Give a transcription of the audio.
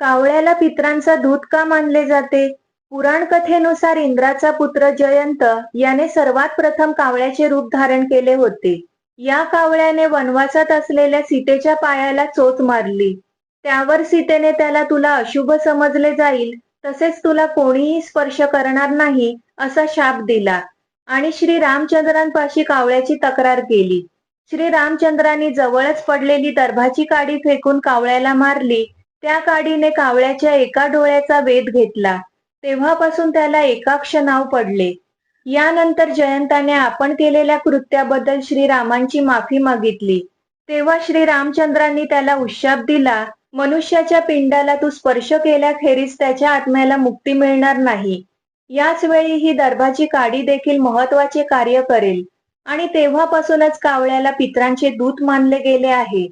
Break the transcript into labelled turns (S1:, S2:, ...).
S1: कावळ्याला पित्रांचा दूत का मानले जाते? पुराण कथेनुसार इंद्राचा पुत्र जयंत याने सर्वात प्रथम कावळ्याचे रूप धारण केले होते. या कावळ्याने वनवासात असलेल्या सीतेच्या पायाला चोच मारली. त्यावर सीतेने त्याला तुला अशुभ समजले जाईल तसेच तुला कोणीही स्पर्श करणार नाही असा शाप दिला. आणि श्री रामचंद्रांपाशी कावळ्याची तक्रार केली. श्री रामचंद्रांनी जवळच पडलेली दर्भाची काडी फेकून कावळ्याला मारली. त्या काडीने कावळ्याच्या एका डोळ्याचा वेध घेतला. तेव्हापासून त्याला एकाक्ष नाव पडले. यानंतर जयंताने आपण केलेल्या कृत्याबद्दल श्रीरामांची माफी मागितली. तेव्हा श्री रामचंद्रांनी त्याला उशाप दिला मनुष्याच्या पिंडाला तू स्पर्श केल्याखेरीज त्याच्या आत्म्याला मुक्ती मिळणार नाही. याच वेळी ही दर्भाची काडी देखील महत्त्वाचे कार्य करेल. आणि तेव्हापासूनच कावळ्याला पित्रांचे दूत मानले गेले आहे.